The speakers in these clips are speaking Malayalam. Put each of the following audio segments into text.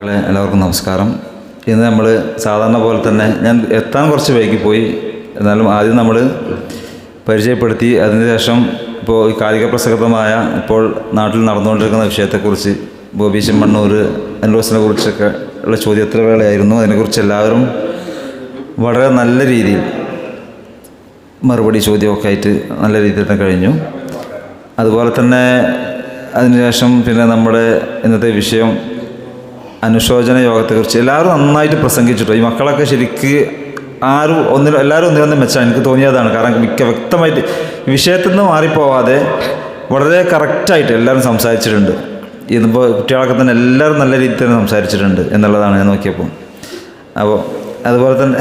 എല്ലാവർക്കും നമസ്കാരം. ഇന്ന് നമ്മൾ സാധാരണ പോലെ തന്നെ ഞാൻ എത്താൻ കുറച്ച് വൈകി പോയി. എന്നാലും ആദ്യം നമ്മൾ പരിചയപ്പെടുത്തി അതിനുശേഷം ഇപ്പോൾ ഈ കാലിക പ്രസക്തമായ ഇപ്പോൾ നാട്ടിൽ നടന്നുകൊണ്ടിരിക്കുന്ന വിഷയത്തെക്കുറിച്ച് ബോബി ചെമ്മണ്ണൂർ എൻഡോസിനെ കുറിച്ചൊക്കെ ഉള്ള ചോദ്യോത്തരവേളയായിരുന്നു അതിനെക്കുറിച്ച് എല്ലാവരും വളരെ നല്ല രീതിയിൽ മറുപടി ചോദ്യമൊക്കെ ആയിട്ട് നല്ല രീതിയിൽ തന്നെ കഴിഞ്ഞു. അതുപോലെ തന്നെ അതിനുശേഷം പിന്നെ നമ്മുടെ ഇന്നത്തെ വിഷയം അനുശോചന യോഗത്തെക്കുറിച്ച് എല്ലാവരും നന്നായിട്ട് പ്രസംഗിച്ചിട്ടോ. ഈ മക്കളൊക്കെ ശരിക്ക് ആരും ഒന്നിൽ എല്ലാവരും ഒന്നിനൊന്നും മെച്ചാണ് എനിക്ക് തോന്നിയതാണ്. കാരണം മിക്ക വ്യക്തമായിട്ട് വിഷയത്തിൽ നിന്ന് മാറിപ്പോവാതെ വളരെ കറക്റ്റായിട്ട് എല്ലാവരും സംസാരിച്ചിട്ടുണ്ട്. ഇതിപ്പോൾ കുട്ടികളൊക്കെ തന്നെ എല്ലാവരും നല്ല രീതിയിൽ തന്നെ സംസാരിച്ചിട്ടുണ്ട് എന്നുള്ളതാണ് ഞാൻ നോക്കിയപ്പോൾ അപ്പോൾ അതുപോലെ തന്നെ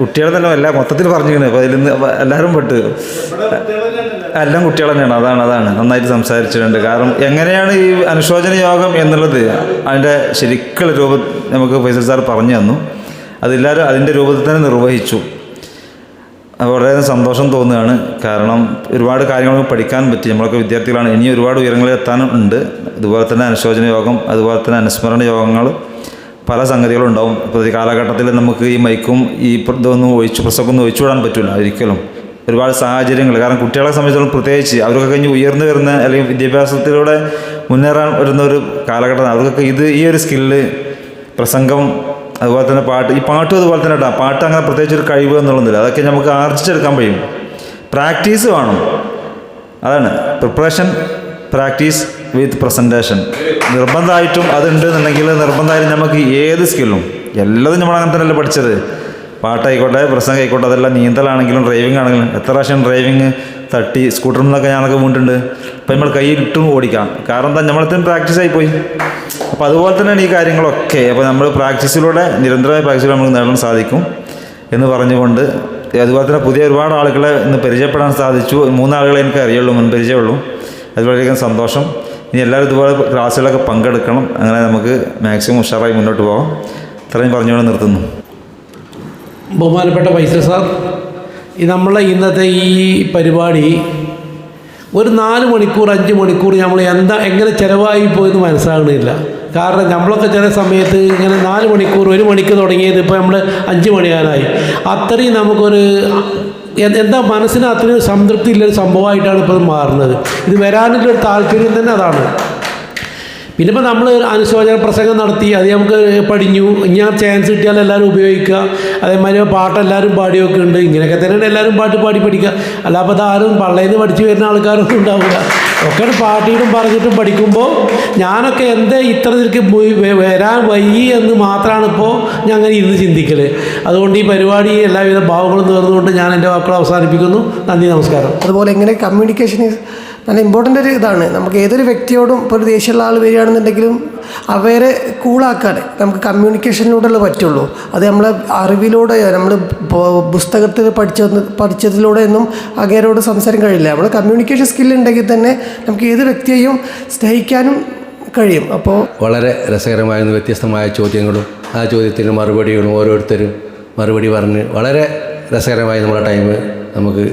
കുട്ടികളെന്നല്ല എല്ലാം മൊത്തത്തിൽ പറഞ്ഞിരിക്കുന്നത് അപ്പോൾ അതിൽ നിന്ന് എല്ലാവരും പെട്ട്. എല്ലാം കുട്ടികൾ തന്നെയാണ്. അതാണ് അതാണ്. നന്നായിട്ട് സംസാരിച്ചിട്ടുണ്ട്. കാരണം എങ്ങനെയാണ് ഈ അനുശോചന യോഗം എന്നുള്ളത് അതിന്റെ ശരിക്കുള്ള രൂപ നമുക്ക് ഫൈസൽ സാർ പറഞ്ഞു തന്നു. അതെല്ലാവരും അതിന്റെ രൂപത്തിൽ തന്നെ നിർവഹിച്ചു. വളരെ സന്തോഷം തോന്നുകയാണ്. കാരണം ഒരുപാട് കാര്യങ്ങൾ പഠിക്കാൻ പറ്റി. നമ്മളൊക്കെ വിദ്യാർത്ഥികളാണ്. ഇനി ഒരുപാട് ഉയരങ്ങളിൽ എത്താനും ഉണ്ട്. അതുപോലെ തന്നെ അനുശോചന യോഗം അതുപോലെ തന്നെ അനുസ്മരണ യോഗങ്ങൾ പല സംഗതികളും ഉണ്ടാവും ഇപ്പോൾ ഈ കാലഘട്ടത്തിൽ നമുക്ക് ഈ മൈക്കും ഈ ഇതൊന്നും ഒഴിച്ച് പ്രസവമൊന്നും ഒഴിച്ചു വിടാൻ പറ്റില്ല ഒരിക്കലും. ഒരുപാട് സാഹചര്യങ്ങൾ. കാരണം കുട്ടികളെ സംബന്ധിച്ചിടത്തോളം പ്രത്യേകിച്ച് അവർക്കൊക്കെ കഴിഞ്ഞ് ഉയർന്നു വരുന്ന അല്ലെങ്കിൽ വിദ്യാഭ്യാസത്തിലൂടെ മുന്നേറാൻ വരുന്ന ഒരു കാലഘട്ടം അവർക്കൊക്കെ ഇത് ഈ ഒരു സ്കില്ല് പ്രസംഗം അതുപോലെ തന്നെ പാട്ട് ഈ പാട്ടും അതുപോലെ തന്നെ ഇടാം. പാട്ട് അങ്ങനെ പ്രത്യേകിച്ച് ഒരു കഴിവ് എന്നുള്ളതില്ല. അതൊക്കെ നമുക്ക് ആർജിച്ചെടുക്കാൻ കഴിയും. പ്രാക്ടീസ് വേണം. അതാണ്. പ്രിപ്പറേഷൻ പ്രാക്ടീസ് വിത്ത് പ്രസന്റേഷൻ നിർബന്ധമായിട്ടും അതുണ്ട് എന്നുണ്ടെങ്കിൽ നിർബന്ധമായിട്ടും നമുക്ക് ഏത് സ്കില്ലും എല്ലാതും നമ്മൾ അങ്ങനെ തന്നെയല്ലേ പഠിച്ചത്. പാട്ടായിക്കോട്ടെ പ്രസംഗം ആയിക്കോട്ടെ അതെല്ലാം നീന്തലാണെങ്കിലും ഡ്രൈവിംഗ് ആണെങ്കിലും. എത്ര പ്രാവശ്യം ഡ്രൈവിംഗ് തട്ടി സ്കൂട്ടറിൽ നിന്നൊക്കെ ഞാനൊക്കെ വീണിട്ടുണ്ട്. അപ്പം നമ്മൾ കയ്യിലിട്ടും ഓടിക്കാം. കാരണം എന്താ നമ്മളത്തിന് പ്രാക്ടീസ് ആയിപ്പോയി. അപ്പോൾ അതുപോലെ തന്നെയാണ് ഈ കാര്യങ്ങളൊക്കെ. അപ്പോൾ നമ്മൾ പ്രാക്ടീസിലൂടെ നിരന്തരമായ പ്രാക്ടീസിലൂടെ നമുക്ക് നേടാൻ സാധിക്കും എന്ന് പറഞ്ഞുകൊണ്ട് അതുപോലെ തന്നെ പുതിയ ഒരുപാട് ആളുകളെ ഇന്ന് പരിചയപ്പെടാൻ സാധിച്ചു. മൂന്നാളുകളെ എനിക്ക് അറിയുള്ളൂ മുൻ പരിചയമുള്ളൂ. അതുവരെയും സന്തോഷം. ഇനി എല്ലാവരും ഇതുപോലെ ക്ലാസ്സുകളൊക്കെ പങ്കെടുക്കണം. അങ്ങനെ നമുക്ക് മാക്സിമം ഉഷാറായി മുന്നോട്ട് പോകാം ഇത്രയും പറഞ്ഞുകൊണ്ട് നിർത്തുന്നു. ബഹുമാനപ്പെട്ട പൈസ സാർ നമ്മളെ ഇന്നത്തെ ഈ പരിപാടി ഒരു നാല് മണിക്കൂർ അഞ്ച് മണിക്കൂർ നമ്മൾ എന്താ എങ്ങനെ ചിലവായി പോയെന്ന് മനസ്സിലാകണില്ല. കാരണം നമ്മളൊക്കെ ചില സമയത്ത് ഇങ്ങനെ നാല് മണിക്കൂർ ഒരു മണിക്ക് തുടങ്ങിയത് ഇപ്പോൾ നമ്മൾ അഞ്ച് മണിയാനായി. അത്രയും നമുക്കൊരു എന്താ മനസ്സിന് അത്രയും സംതൃപ്തി ഇല്ലൊരു സംഭവമായിട്ടാണ് ഇപ്പോൾ മാറുന്നത്. ഇത് വരാനുള്ള താല്പര്യം തന്നെ അതാണ്. പിന്നെ ഇപ്പോൾ നമ്മൾ അനുശോചന പ്രസംഗം നടത്തി അത് നമുക്ക് പഠിഞ്ഞു. ഇനി ആ ചാൻസ് കിട്ടിയാൽ എല്ലാവരും ഉപയോഗിക്കുക. അതേമാതിരി പാട്ട് എല്ലാവരും പാടിയൊക്കെ ഉണ്ട്. ഇങ്ങനെയൊക്കെ തന്നെയാണ് എല്ലാവരും പാട്ട് പാടി പഠിക്കുക. അല്ല ആരും പള്ളയിൽ നിന്ന് പഠിച്ചു വരുന്ന ആൾക്കാരൊന്നും ഉണ്ടാവില്ല. ഒക്കെ പാട്ടിയിട്ടും പറഞ്ഞിട്ടും പഠിക്കുമ്പോൾ ഞാനൊക്കെ എന്താ ഇത്ര ഇതിലേക്ക് പോയി വ- വരാൻ വൈകി എന്ന് മാത്രമാണ് ഇപ്പോൾ ഞാൻ അങ്ങനെ ഇരുന്ന് ചിന്തിക്കൽ അതുകൊണ്ട് ഈ പരിപാടി എല്ലാവിധ ഭാവങ്ങളും നേർന്നുകൊണ്ട് ഞാൻ എന്റെ വാക്കുകൾ അവസാനിപ്പിക്കുന്നു. നന്ദി നമസ്കാരം. അതുപോലെ എങ്ങനെ കമ്മ്യൂണിക്കേഷൻ നല്ല ഇമ്പോർട്ടന്റ് ഒരു ഇതാണ്. നമുക്ക് ഏതൊരു വ്യക്തിയോടും ഇപ്പോൾ ഒരു ദേഷ്യമുള്ള ആൾ വരികയാണെന്നുണ്ടെങ്കിലും അവരെ കൂളാക്കാതെ നമുക്ക് കമ്മ്യൂണിക്കേഷനിലൂടെയല്ലേ പറ്റുള്ളൂ. അത് നമ്മളെ അറിവിലൂടെ നമ്മൾ പുസ്തകത്തിൽ പഠിച്ച പഠിച്ചതിലൂടെ ഒന്നും അങ്ങേരോട് സംസാരം കഴിയില്ല. നമ്മൾ കമ്മ്യൂണിക്കേഷൻ സ്കിൽ ഉണ്ടെങ്കിൽ തന്നെ നമുക്ക് ഏത് വ്യക്തിയെയും സ്നേഹിക്കാനും കഴിയും. അപ്പോൾ വളരെ രസകരമായ വ്യത്യസ്തമായ ചോദ്യങ്ങളും ആ ചോദ്യത്തിന് മറുപടികളും ഓരോരുത്തരും മറുപടി പറഞ്ഞ് വളരെ രസകരമായി നമ്മുടെ ടൈം നമുക്ക്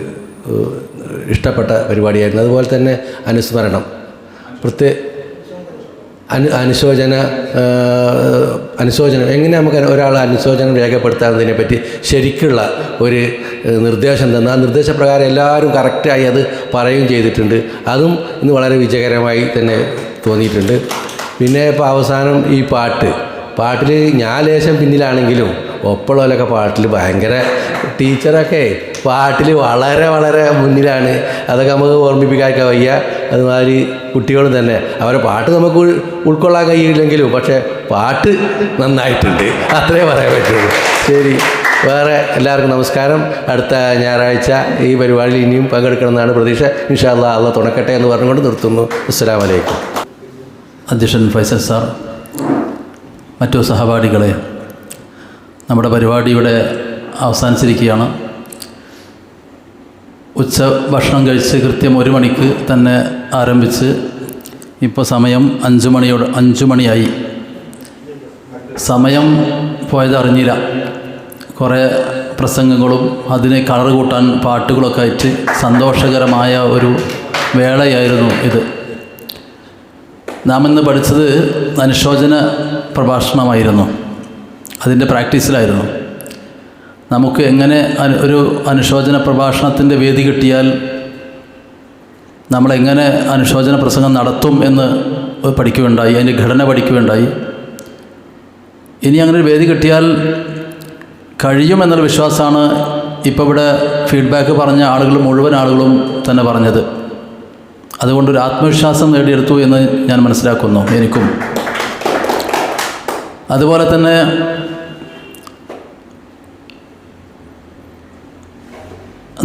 ഇഷ്ടപ്പെട്ട പരിപാടിയായിരുന്നു. അതുപോലെ തന്നെ അനുസ്മരണം. പ്രത്യേക അനു അനുശോചന അനുശോചനം. എങ്ങനെ നമുക്ക് ഒരാൾ അനുശോചനം രേഖപ്പെടുത്താവുന്നതിനെ പറ്റി ശരിക്കുള്ള ഒരു നിർദ്ദേശം തന്നു. ആ നിർദ്ദേശപ്രകാരം എല്ലാവരും കറക്റ്റായി അത് പറയുകയും ചെയ്തിട്ടുണ്ട്. അതും ഇന്ന് വളരെ വിജയകരമായി തന്നെ തോന്നിയിട്ടുണ്ട്. പിന്നെ ഇപ്പോൾ അവസാനം ഈ പാട്ട്. പാട്ടിൽ ഞാൻ ലേശം പിന്നിലാണെങ്കിലും ഒപ്പമുള്ളവരൊക്കെ പാട്ടിൽ ഭയങ്കര ടീച്ചറൊക്കെ പാട്ടിൽ വളരെ വളരെ മുന്നിലാണ്. അതൊക്കെ നമുക്ക് ഓർമ്മിപ്പിക്കാനൊക്കെ വയ്യ. അതുമാതിരി കുട്ടികളും തന്നെ. അവരെ പാട്ട് നമുക്ക് ഉൾക്കൊള്ളാൻ കഴിയില്ലെങ്കിലും പക്ഷേ പാട്ട് നന്നായിട്ടുണ്ട്. അത്രേ പറയാൻ പറ്റുള്ളൂ. ശരി. വേറെ എല്ലാവർക്കും നമസ്കാരം. അടുത്ത ഞായറാഴ്ച ഈ പരിപാടിയിൽ ഇനിയും പങ്കെടുക്കണമെന്നാണ് പ്രതീക്ഷ. ഇൻഷാല്ല അള്ള തുണക്കട്ടെ എന്ന് പറഞ്ഞുകൊണ്ട് നിർത്തുന്നു. അസ്സാം വലൈക്കും അധ്യക്ഷൻ ഫൈസൽ സാർ മറ്റു സഹപാഠികളെ നമ്മുടെ പരിപാടി ഇവിടെ അവസാനിച്ചിരിക്കുകയാണ്. ഉച്ച ഭക്ഷണം കഴിച്ച് കൃത്യം ഒരു മണിക്ക് തന്നെ ആരംഭിച്ച് ഇപ്പോൾ സമയം അഞ്ച് മണിയോട് അഞ്ച് മണിയായി. സമയം പോയത് അറിഞ്ഞില്ല. കുറേ പ്രസംഗങ്ങളും അതിനെ കളർ കൂട്ടാൻ പാട്ടുകളൊക്കെ ആയിട്ട് സന്തോഷകരമായ ഒരു വേളയായിരുന്നു ഇത്. നാം ഇന്ന് പഠിച്ചത് അനുശോചന പ്രഭാഷണമായിരുന്നു. അതിന്റെ പ്രാക്ടീസിലായിരുന്നു. നമുക്ക് എങ്ങനെ ഒരു അനുശോചന പ്രഭാഷണത്തിന്റെ വേദി കിട്ടിയാൽ നമ്മളെങ്ങനെ അനുശോചന പ്രസംഗം നടത്തും എന്ന് പഠിക്കുകയുണ്ടായി അതിന്റെ ഘടന പഠിക്കുകയുണ്ടായി. ഇനി അങ്ങനെ ഒരു വേദി കിട്ടിയാൽ കഴിയുമെന്നുള്ള വിശ്വാസമാണ് ഇപ്പോൾ ഇവിടെ ഫീഡ്ബാക്ക് പറഞ്ഞ ആളുകൾ മുഴുവൻ ആളുകളും തന്നെ പറഞ്ഞത്. അതുകൊണ്ടൊരു ആത്മവിശ്വാസം നേടിയെടുത്തു എന്ന് ഞാൻ മനസ്സിലാക്കുന്നു എനിക്കും. അതുപോലെ തന്നെ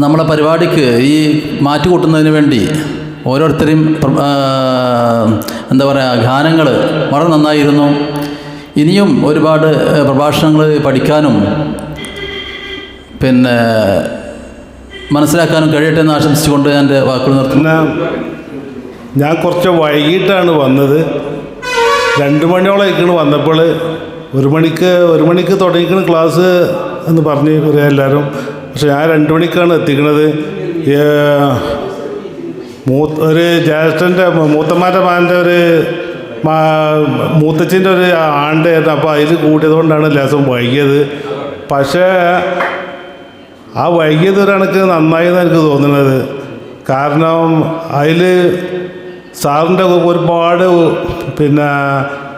നമ്മളെ പരിപാടിക്ക് ഈ മാറ്റുകൂട്ടുന്നതിന് വേണ്ടി ഓരോരുത്തരെയും എന്താ പറയുക ഗാനങ്ങൾ വളരെ നന്നായിരുന്നു. ഇനിയും ഒരുപാട് പ്രഭാഷണങ്ങൾ പഠിക്കാനും പിന്നെ മനസ്സിലാക്കാനും കഴിയട്ടെ എന്ന് ആശംസിച്ചുകൊണ്ട് എന്റെ വാക്കുകൾ നിർത്തുന്നു. ഞാൻ കുറച്ച് വൈകിട്ടാണ് വന്നത്. രണ്ട് മണിയോളം വന്നപ്പോൾ ഒരു മണിക്ക് ഒരു മണിക്ക് തുടങ്ങിക്കണ ക്ലാസ് എന്ന് പറഞ്ഞ് എല്ലാവരും. പക്ഷെ ഞാൻ രണ്ട് മണിക്കാണ് എത്തിക്കുന്നത് മൂ ഒരു ജ്യേഷ്ഠന്റെ മൂത്തമാന്റെ മാന്റെ ഒരു മൂത്തച്ഛന്റെ ഒരു ആണ്ടായിരുന്നു അപ്പോൾ അതിൽ കൂട്ടിയതുകൊണ്ടാണ് ലേസം വൈകിയത്. പക്ഷേ ആ വൈകിയത് ഒരു കണക്ക് നന്നായി എന്ന് എനിക്ക് തോന്നുന്നത്. കാരണം അതിൽ സാറിന്റെ ഒരുപാട് പിന്നെ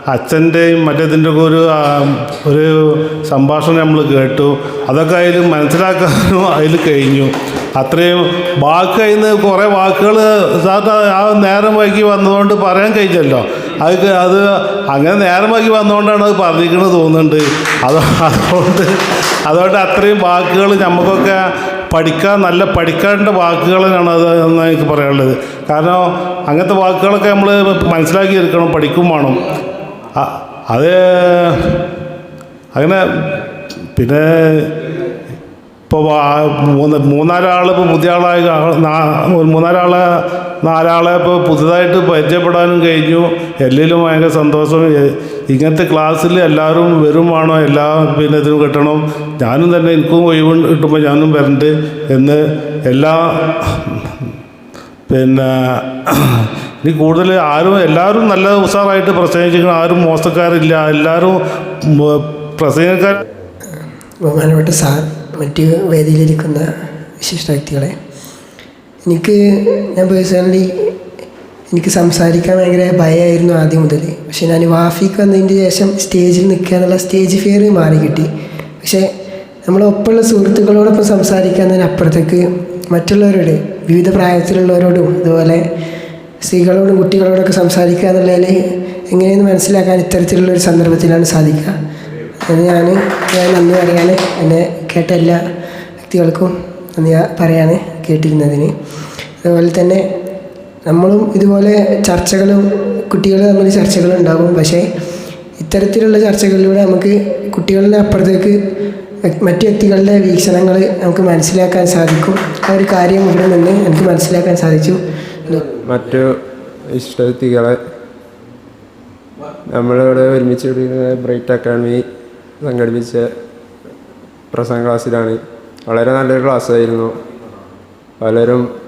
അച്ഛന്റെയും മറ്റേതിന്റെ ഒരു ഒരു സംഭാഷണം നമ്മൾ കേട്ടു. അതൊക്കെ അതിൽ മനസ്സിലാക്കാനും അതിൽ കഴിഞ്ഞു. അത്രയും വാക്ക് കഴിഞ്ഞ് കുറേ വാക്കുകൾ സാറിന് ആ നേരം വൈകി വന്നതുകൊണ്ട് പറയാൻ കഴിഞ്ഞല്ലോ. അത് അത് അങ്ങനെ നേരം വൈകി വന്നുകൊണ്ടാണ് അത് പറഞ്ഞിരിക്കുന്നത് തോന്നുന്നുണ്ട്. അത് അതുകൊണ്ട് അതുകൊണ്ട് അത്രയും വാക്കുകൾ നമുക്കൊക്കെ പഠിക്കാൻ നല്ല പഠിക്കേണ്ട വാക്കുകളാണ് അത് എന്ന് എനിക്ക് പറയാനുള്ളത്. കാരണം അങ്ങനത്തെ വാക്കുകളൊക്കെ നമ്മൾ മനസ്സിലാക്കി എടുക്കണം പഠിക്കും വേണം. അത് അങ്ങനെ പിന്നെ ഇപ്പോൾ മൂന്ന് മൂന്നാലാൾ ഇപ്പോൾ പുതിയ ആളായി മൂന്നാലാൾ നാലാളെ ഇപ്പോൾ പുതുതായിട്ട് പരിചയപ്പെടാനും കഴിഞ്ഞു. എല്ലിലും ഭയങ്കര സന്തോഷം. ഇങ്ങനത്തെ ക്ലാസ്സിൽ എല്ലാവരും വരും വേണോ എല്ലാ പിന്നെ ഇതിനും കിട്ടണം. ഞാനും തന്നെ എനിക്കും ഒഴിവ് കിട്ടുമ്പോൾ ഞാനും വരണ്ട് എന്ന് എല്ലാ പിന്നെ ഇനി കൂടുതൽ ആരും എല്ലാവരും നല്ല ഉഷാറായിട്ട് പ്രസംഗിച്ചിരിക്കണം. ആരും മോശക്കാരില്ല. എല്ലാവരും പ്രസംഗിക്കാൻ ബഹുമാനപ്പെട്ട സാർ മറ്റ് വേദിയിലിരിക്കുന്ന വിശിഷ്ട വ്യക്തികളെ എനിക്ക് ഞാൻ പേഴ്സണലി എനിക്ക് സംസാരിക്കാൻ ഭയങ്കര ഭയമായിരുന്നു ആദ്യം മുതൽ. പക്ഷേ ഞാൻ വാഫിക്ക് വന്നതിന് ശേഷം സ്റ്റേജിൽ നിൽക്കുക എന്നുള്ള സ്റ്റേജ് ഫിയർ മാറി കിട്ടി. പക്ഷേ നമ്മളൊപ്പമുള്ള സുഹൃത്തുക്കളോടൊപ്പം അപ്പുറത്തേക്ക് മറ്റുള്ളവരോട് വിവിധ പ്രായത്തിലുള്ളവരോടും അതുപോലെ സ്ത്രീകളോടും കുട്ടികളോടൊക്കെ സംസാരിക്കുക എന്നുള്ളതിൽ എങ്ങനെയെന്ന് മനസ്സിലാക്കാൻ ഇത്തരത്തിലുള്ള ഒരു സന്ദർഭത്തിലാണ് സാധിക്കുക. അത് ഞാൻ ഞാൻ നന്ദി പറയാൻ എന്നെ കേട്ട എല്ലാ വ്യക്തികൾക്കും നന്ദി പറയാണ് കേട്ടിരുന്നതിന്. അതുപോലെ തന്നെ നമ്മളും ഇതുപോലെ ചർച്ചകളും കുട്ടികൾ തമ്മിൽ ചർച്ചകളുണ്ടാകും പക്ഷേ ഇത്തരത്തിലുള്ള ചർച്ചകളിലൂടെ നമുക്ക് കുട്ടികളുടെ അപ്പുറത്തേക്ക് മറ്റു വ്യക്തികളുടെ വീക്ഷണങ്ങൾ നമുക്ക് മനസ്സിലാക്കാൻ സാധിക്കും. ആ ഒരു കാര്യം ഇവിടെ നിന്ന് എനിക്ക് മനസ്സിലാക്കാൻ സാധിച്ചു. മറ്റു ഇഷ്ടവ്യക്തികളെ നമ്മളിവിടെ ഒരുമിച്ച് ബ്രൈറ്റ് അക്കാഡമി സംഘടിപ്പിച്ച പ്രസംഗ ക്ലാസ്സിലാണ്. വളരെ നല്ലൊരു ക്ലാസ്സായിരുന്നു. പലരും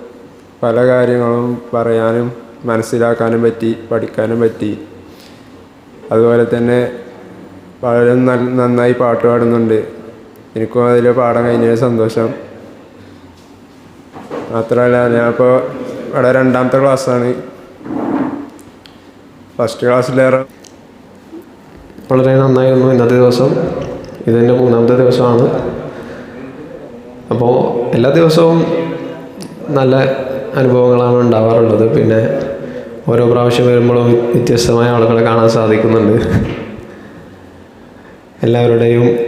പല കാര്യങ്ങളും പറയാനും മനസ്സിലാക്കാനും പറ്റി പഠിക്കാനും പറ്റി. അതുപോലെ തന്നെ പലരും നന്നായി പാട്ട് പാടുന്നുണ്ട്. എനിക്കും അതിൽ പാടാൻ കഴിഞ്ഞ സന്തോഷം. മാത്രമല്ല ഞാനിപ്പോൾ ഇവിടെ രണ്ടാമത്തെ ക്ലാസ്സാണ്. ഫസ്റ്റ് ക്ലാസ്സിലേറെ വളരെ നന്നായിരുന്നു ഇന്നത്തെ ദിവസം. ഇതെന്റെ മൂന്നാമത്തെ ദിവസമാണ്. അപ്പോൾ എല്ലാ ദിവസവും നല്ല അനുഭവങ്ങളാണ് ഉണ്ടാവാറുള്ളത്. പിന്നെ ഓരോ പ്രാവശ്യം വരുമ്പോഴും വ്യത്യസ്തമായ ആളുകളെ കാണാൻ സാധിക്കുന്നുണ്ട്. എല്ലാവരുടെയും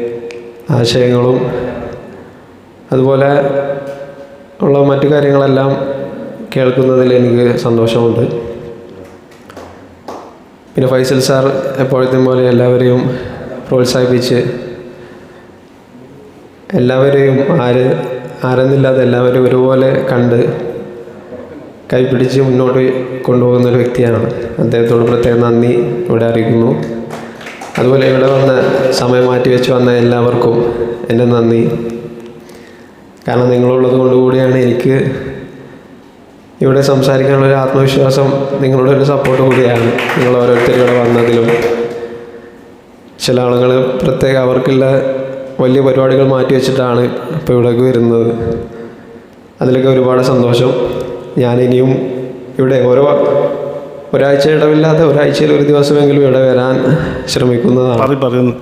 ആശയങ്ങളും അതുപോലെ ഉള്ള മറ്റു കാര്യങ്ങളെല്ലാം കേൾക്കുന്നതിൽ എനിക്ക് സന്തോഷമുണ്ട്. പിന്നെ ഫൈസൽ സാർ എപ്പോഴത്തെ പോലെ എല്ലാവരെയും പ്രോത്സാഹിപ്പിച്ച് എല്ലാവരെയും ആര് ആരെന്നില്ലാതെ എല്ലാവരും ഒരുപോലെ കണ്ട് കൈപിടിച്ച് മുന്നോട്ട് കൊണ്ടുപോകുന്ന ഒരു വ്യക്തിയാണ്. അദ്ദേഹത്തോട് പ്രത്യേകം നന്ദി ഇവിടെ അറിയിക്കുന്നു. അതുപോലെ ഇവിടെ വന്ന് സമയം മാറ്റി വെച്ച് വന്ന എല്ലാവർക്കും എന്റെ നന്ദി. കാരണം നിങ്ങളുള്ളത് കൊണ്ടുകൂടിയാണ് എനിക്ക് ഇവിടെ സംസാരിക്കാനുള്ള ഒരു ആത്മവിശ്വാസം നിങ്ങളുടെ ഒരു സപ്പോർട്ട് കൂടിയാണ്. നിങ്ങൾ ഓരോരുത്തരും ഇവിടെ വന്നതിലും ചില ആളുകൾ പ്രത്യേക അവർക്കുള്ള വലിയ പരിപാടികൾ മാറ്റി വെച്ചിട്ടാണ് ഇപ്പോൾ ഇവിടേക്ക് വരുന്നത്. അതിലൊക്കെ ഒരുപാട് സന്തോഷം. ഞാനിനിയും ഇവിടെ ഓരോ ഒരാഴ്ച ഇടവില്ലാതെ ഒരാഴ്ചയിൽ ഒരു ദിവസമെങ്കിലും ഇവിടെ വരാൻ ശ്രമിക്കുന്നതാണ്.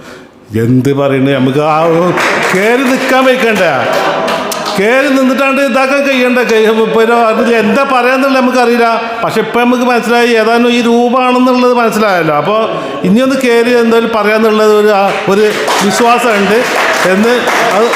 എന്ത് പറയുന്നത് നമുക്ക് ആ കയറി നിൽക്കാൻ വയ്ക്കണ്ട. കയറി നിന്നിട്ടാണ്ട് ഇതാക്കാൻ കഴിയണ്ട. പിന്നെ എന്താ പറയാന്നുള്ളത് നമുക്കറിയില്ല. പക്ഷെ ഇപ്പം നമുക്ക് മനസ്സിലായി ഏതാനും ഈ രൂപമാണെന്നുള്ളത് മനസ്സിലായല്ലോ. അപ്പോൾ ഇനിയൊന്ന് കയറി എന്തായാലും പറയാന്നുള്ളത് ഒരു ഒരു വിശ്വാസമുണ്ട് എന്ന് അത്